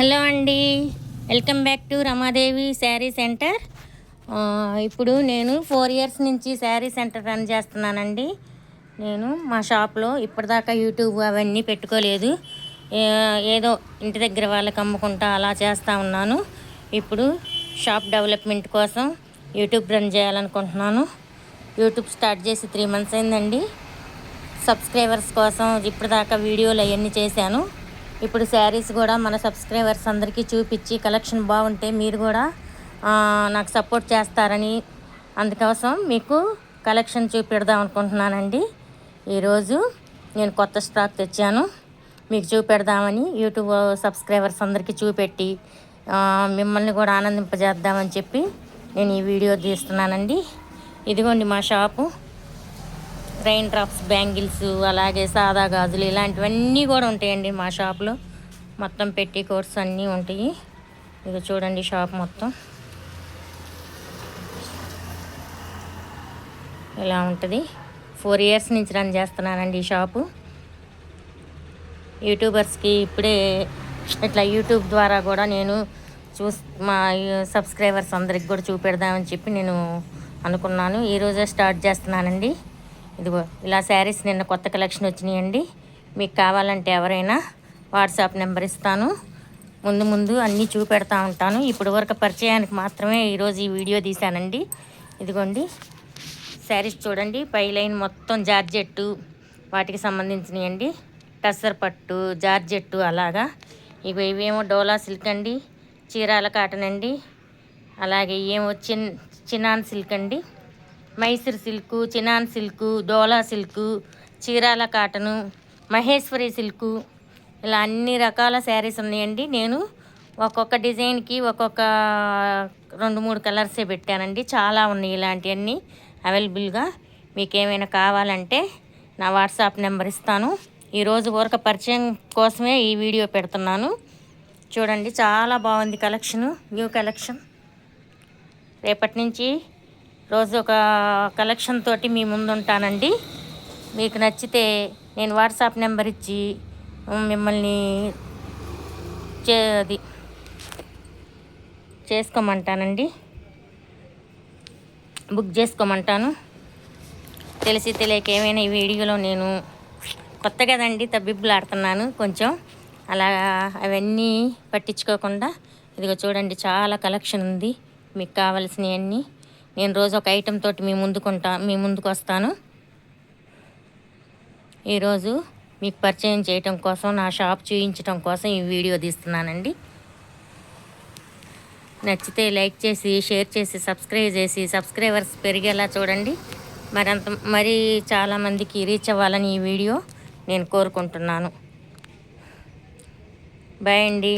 Hello అండి. Welcome back to Ramadevi sari centre. ఇప్పుడు నేను ఫోర్ ఇయర్స్ నుంచి శారీ సెంటర్ రన్ చేస్తున్నానండి. నేను మా షాప్లో ఇప్పటిదాకా యూట్యూబ్ అవన్నీ పెట్టుకోలేదు. ఏదో ఇంటి దగ్గర వాళ్ళకి అమ్ముకుంటా అలా చేస్తూ ఉన్నాను. ఇప్పుడు షాప్ డెవలప్మెంట్ కోసం యూట్యూబ్ రన్ చేయాలనుకుంటున్నాను. యూట్యూబ్ స్టార్ట్ చేసి త్రీ మంత్స్ అయిందండి. సబ్స్క్రైబర్స్ కోసం ఇప్పటిదాకా వీడియోలు అవన్నీ చేశాను. ఇప్పుడు శారీస్ కూడా మన సబ్స్క్రైబర్స్ అందరికీ చూపించి కలెక్షన్ బాగుంటే మీరు కూడా నాకు సపోర్ట్ చేస్తారని అందుకోసం మీకు కలెక్షన్ చూపెడదాం అనుకుంటున్నానండి. ఈరోజు నేను కొత్త స్టాక్ తెచ్చాను. మీకు చూపెడదామని యూట్యూబ్ సబ్స్క్రైబర్స్ అందరికీ చూపెట్టి మిమ్మల్ని కూడా ఆనందింపజేద్దామని చెప్పి నేను ఈ వీడియో తీస్తున్నానండి. ఇదిగోండి మా షాపు. రెయిన్ డ్రాప్స్ బ్యాంగిల్స్ అలాగే సాదా గాజులు ఇలాంటివన్నీ కూడా ఉంటాయండి మా షాప్లో. మొత్తం పెట్టి కోర్స్ అన్నీ ఉంటాయి. ఇక చూడండి షాప్ మొత్తం. ఇలా ఉంటుంది. ఫోర్ ఇయర్స్ నుంచి రన్ చేస్తున్నానండి ఈ షాపు. యూట్యూబర్స్కి ఇప్పుడే ఇట్లా యూట్యూబ్ ద్వారా కూడా నేను చూస్ మా సబ్స్క్రైబర్స్ అందరికి కూడా చూపెడదామని చెప్పి నేను అనుకున్నాను. ఈరోజే స్టార్ట్ చేస్తున్నానండి. ఇదిగో ఇలా శారీస్ నిన్న కొత్త కలెక్షన్ వచ్చినాయండి. మీకు కావాలంటే ఎవరైనా వాట్సాప్ నెంబర్ ఇస్తాను. ముందు ముందు అన్నీ చూపెడతా ఉంటాను. ఇప్పుడు వరకు పరిచయానికి మాత్రమే ఈరోజు ఈ వీడియో తీశానండి. ఇదిగోండి శారీస్ చూడండి. పై లైన్ మొత్తం జార్జెట్టు వాటికి సంబంధించినవి టస్సర్ పట్టు జార్జెట్టు అలాగా. ఇక ఇవేమో డోలా సిల్క్ అండి చీరాల కాటన్ అండి. అలాగే ఏమో చిన్ చినాన్ సిల్క్ అండి. మైసూర్ సిల్కు చినాన్ సిల్కు డోలా silk Chirala cotton Maheshwari silk ఇలా అన్ని రకాల శారీస్ ఉన్నాయండి. నేను ఒక్కొక్క డిజైన్కి ఒక్కొక్క రెండు మూడు కలర్సే పెట్టానండి. చాలా ఉన్నాయి ఇలాంటివన్నీ అవైలబుల్గా. మీకు ఏమైనా కావాలంటే నా వాట్సాప్ నెంబర్ ఇస్తాను. ఈరోజు ఊరక పరిచయం కోసమే ఈ వీడియో పెడుతున్నాను. చూడండి చాలా బాగుంది కలెక్షను న్యూ కలెక్షన్. రేపటి నుంచి రోజు ఒక కలెక్షన్ తోటి మీ ముందు ఉంటానండి మీకు నచ్చితే నేను వాట్సాప్ నెంబర్ ఇచ్చి మిమ్మల్ని చే అది చేసుకోమంటానండి. బుక్ చేసుకోమంటాను. తెలిసి తెలియక ఏమైనా ఈ వీడియోలో నేను కొత్త కదండి తబ్బిబ్బులాడుతున్నాను కొంచెం. అలా అవన్నీ పట్టించుకోకుండా ఇదిగో చూడండి చాలా కలెక్షన్ ఉంది. మీకు కావలసినవన్నీ నేను రోజు ఒక ఐటెం తోటి మీ ముందుకుంటా మీ ముందుకు వస్తాను. ఈరోజు మీకు పరిచయం చేయటం కోసం నా షాప్ చూపించటం కోసం ఈ వీడియో తీస్తున్నానండి. నచ్చితే లైక్ చేసి షేర్ చేసి సబ్స్క్రైబ్ చేసి సబ్స్క్రైబర్స్ పెరిగేలా చూడండి. మరంత మరి చాలామందికి రీచ్ అవ్వాలని ఈ వీడియో నేను కోరుకుంటున్నాను. బాయ్ అండి.